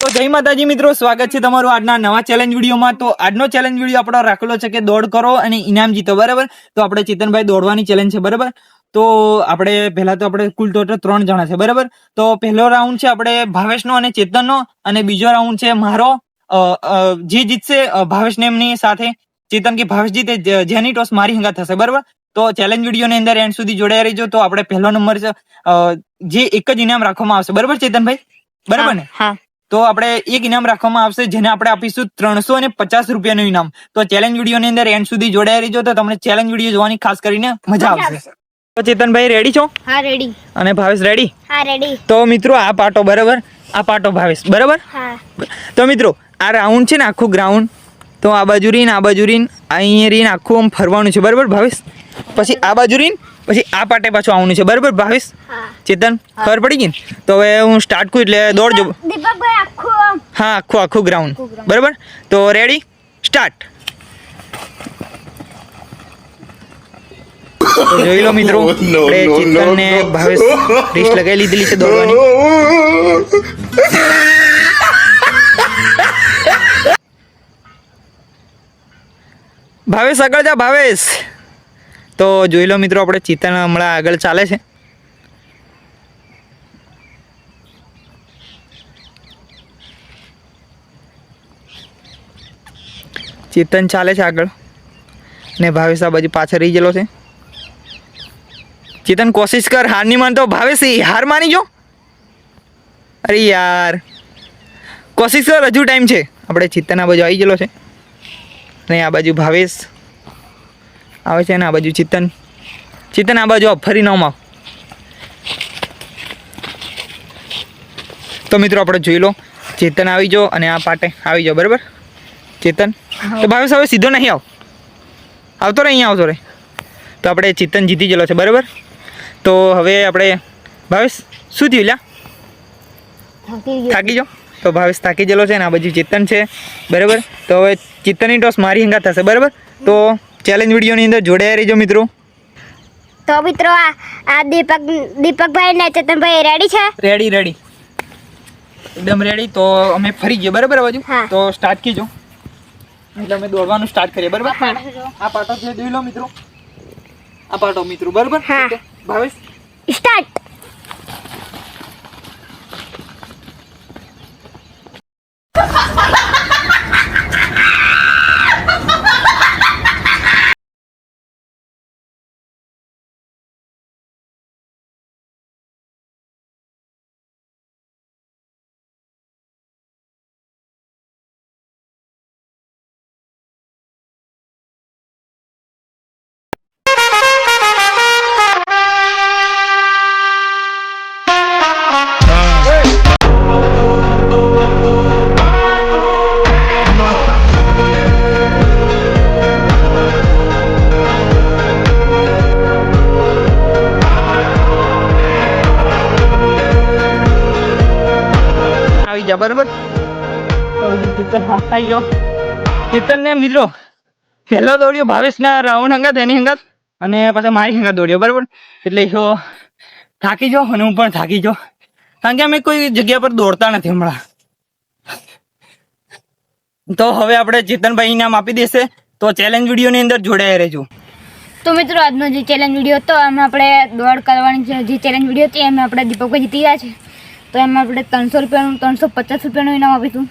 તો જય માતાજી મિત્રો, સ્વાગત છે તમારું આજના નવા ચેલેન્જ વિડીયોમાં. તો આજનો ચેલેન્જ વીડિયો આપણો રાખેલો છે કે દોડ કરો અને ઇનામ જીતો, બરાબર? તો આપણે ચેતનભાઈ દોડવાની ચેલેન્જ છે, બરાબર? તો આપણે પહેલા તો આપણે કુલ ટોટલ ત્રણ જણા છે, બરાબર? તો પહેલો રાઉન્ડ છે આપણે ભાવેશનો અને ચેતનનો અને બીજો રાઉન્ડ છે મારો. જે જીતશે ભાવેશ ભાવેશ નેમની સાથે. ચેતન કે ભાવેશ જીતે જેની ટોસ મારી હંગાત થશે, બરાબર? તો ચેલેન્જ વિડીયોની અંદર એન્ડ સુધી જોડાયા રહેજો. તો આપણે પહેલો નંબર જે એક જ ઇનામ રાખવામાં આવશે, બરાબર ચેતનભાઈ? બરાબર ને? હા. તો આપણે એક ઇનામ રાખવામાં આવશે જેને આપણે આપીશું ત્રણસો અને પચાસ રૂપિયાનું ઇનામ. તો ચેલેન્જ વિડીયોની અંદર એન્ડ સુધી જોડાઈ રહીજો તો તમને ચેલેન્જ વીડિયો જોવાની ખાસ કરીને મજા આવશે. તો ચેતનભાઈ રેડી છો? હા રેડી અને ભાવેશ રેડી હા રેડી તો મિત્રો આ પાટો બરાબર? આ પાટો ભાવેશ બરાબર? હા. તો મિત્રો આ રાઉન્ડ છે ને આખું ગ્રાઉન્ડ તો આ બાજુ રીન આ બાજુ રીન અહીંયા રીન આખું આમ ફરવાનું છે. બરાબર ભાવેશ? પછી આ બાજુ રીન પછી આ પાટે પાછું આવવાનું છે. બરાબર ભાવેશ? ચેતન ખબર પડી ગઈ ને? તો હવે હું સ્ટાર્ટ કરું એટલે દોડજો. દીપકભાઈ હા આખું આખું ગ્રાઉન્ડ બરાબર? તો રેડી સ્ટાર્ટ જોઈ લો મિત્રો આપણે no, ચેતન ને ભાવેશ લગાવી લીધેલી છે દોડવાની ભાવેશ આગળ જા ભાવેશ. તો જોઈ લો મિત્રો આપણે ચિત્તન હમણાં આગળ ચાલે છે. ચેતન ચાલે છે આગળ. ને ભાવેશ આ બાજુ પાછળ રહી ગયેલો છે. ચેતન, કોશિશ કર હાર નહીં માનતો ભાવેશ હાર માની જો અરે યાર. કોશિશ કર, હજુ ટાઈમ છે. આપણે ચેતન આ બાજુ આવી ગયેલો છે. ને આ બાજુ ભાવેશ આવે છે ને આ બાજુ ચેતન. ચેતન, આ બાજુ ફરી નામ આવ. તો મિત્રો, આપણે જોઈ લો. ચેતન આવી જાઓ અને આ પાટે આવી જાઓ બરાબર? ચેતન? તો ભાવેશ હવે સીધો નહીં આવ. આવતો રહે અહીંયા આવતો રહે. તો આપણે ચેતન જીતી ગયેલો છે બરાબર? તો હવે આપણે ભાવેશ શું થયું લ્યા? થાકી જો જાઓ તો ભાવેશ થાકી ગયેલો છે ને આ બાજુ ચેતન છે બરાબર? તો હવે ચેતનની ટોસ મારી હંગા થશે બરાબર? તો ચેલેન્જ વિડીયોની અંદર જોડાયા રહેજો મિત્રો. તો મિત્રો આ આ દીપક દીપકભાઈ ને ચેતનભાઈ રેડી છે? રેડી રેડી એકદમ રેડી તો અમે ફરી ગયો બરાબર બાજુ? તો સ્ટાર્ટ કીજો. એટલે અમે દોડવાનું સ્ટાર્ટ કરીએ બરાબર? આ પાટો છે જોઈ લો મિત્રો. આ પાટો મિત્રો બરાબર. ભાવેશ? સ્ટાર્ટ આવી બરાબર? તો ચેતન ગયો ચેતન ને મિત્રો પહેલો દોડ્યો ભાવેશના રાઉન્ડ હંગાત એની હંગાત અને પાછા મારી હંગાત દોડ્યો બરાબર? એટલે જો થાકી જાઓ અને હું પણ થાકી જાઉં કારણ કે અમે કોઈ જગ્યા પર દોડતા નથી હમણાં. તો હવે આપણે ચેતનભાઈ ઇનામ આપી દેશે. તો ચેલેન્જ વિડીયોની અંદર જોડાયા રહેજો. તો મિત્રો આજનો જે ચેલેન્જ વીડિયો હતો એમાં આપણે દોડ કરવાની જે- જે ચેલેન્જ વીડિયો હતી એમાં આપણે દીપકભાઈ જીતી ગયા છે. તો એમાં આપણે ત્રણસો રૂપિયાનું ત્રણસો પચાસ રૂપિયાનું ઇનામ આપીશું.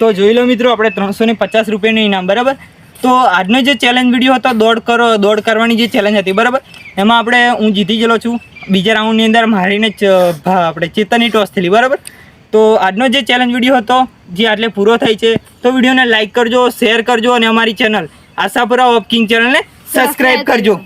તો જોઈ લો મિત્રો આપણે ત્રણસો ને પચાસ રૂપિયાનું ઇનામ બરાબર? તો આજનો જે ચેલેન્જ વીડિયો હતો દોડ કરો દોડ કરવાની જે ચેલેન્જ હતી બરાબર? એમાં આપણે હું જીતી ગયેલો છું. બીજા રાઉન્ડની અંદર મારીને આપણે ચેતનની ટોસ થયેલી બરાબર? તો આજનો જે ચેલેન્જ વીડિયો હતો જે આટલે પૂરો થાય છે તો વિડીયોને લાઈક કરજો શેર કરજો અને અમારી ચેનલ આશાપુરા ઓફ કિંગ ચેનલને સબસ્ક્રાઈબ કરજો.